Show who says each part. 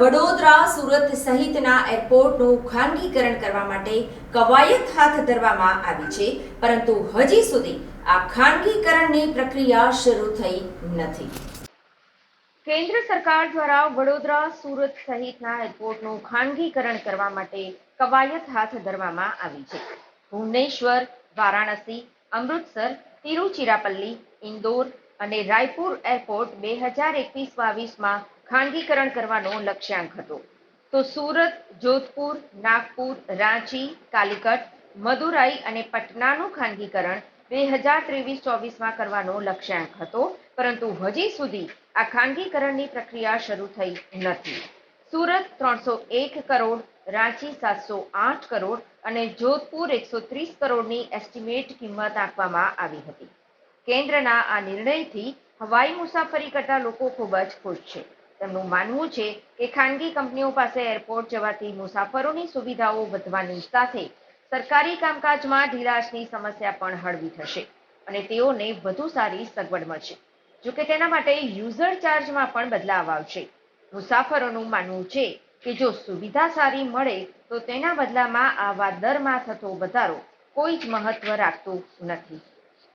Speaker 1: વડોદરા, સુરત સહિતના એરપોર્ટનું ખાનગીકરણ કરવા માટે કવાયત હાથ ધરવામાં આવી છે, પરંતુ હજી સુધી આ ખાનગીકરણની પ્રક્રિયા શરૂ થઈ નથી.
Speaker 2: કેન્દ્ર સરકાર દ્વારા વડોદરા, સુરત સહિતના એરપોર્ટનું ખાનગીકરણ કરવા માટે કવાયત હાથ ધરવામાં આવી છે. ભુવનેશ્વર, વારાણસી, અમૃતસર, તિરુચિરાપલ્લી, ઇન્દોર અને રાયપુર એરપોર્ટ બે હજાર એકવીસ બાવીસમાં ખાનગીકરણ કરવાનો લક્ષ્યાંક હતો. તો સુરત, જોધપુર, નાગપુર, રાંચી, કાલિકટ, મદુરાઈ અને પટનાનું ખાનગીકરણ બે હજાર ત્રેવીસ ચોવીસમાં કરવાનો લક્ષ્યાંક હતો, પરંતુ હજી સુધી આ ખાનગીકરણની પ્રક્રિયા શરૂ થઈ નથી. સુરત ત્રણસો એક કરોડ, રાંચી સાતસો આઠ કરોડ અને જોધપુર એકસો ત્રીસ કરોડની એસ્ટિમેટ કિંમત આપવામાં આવી હતી. કેન્દ્રના આ નિર્ણયથી હવાઈ મુસાફરી કરતા લોકો ખૂબ જ ખુશ છે. તેમનું માનવું છે કે ખાનગી કંપનીઓ પાસે એરપોર્ટ જવાથી મુસાફરોની સુવિધાઓ વધવાની સાથે સરકારી કામકાજમાં ઢીલાશની સમસ્યા પણ હળવી થશે અને તેઓને વધુ સારી સગવડ મળશે જોકે તેના માટે યુઝર ચાર્જમાં પણ બદલાવ આવશે. મુસાફરોનું માનવું છે કે જો સુવિધા સારી મળે તો તેના બદલામાં આવા દરમાં થતો વધારો કોઈ જ મહત્વ રાખતું નથી.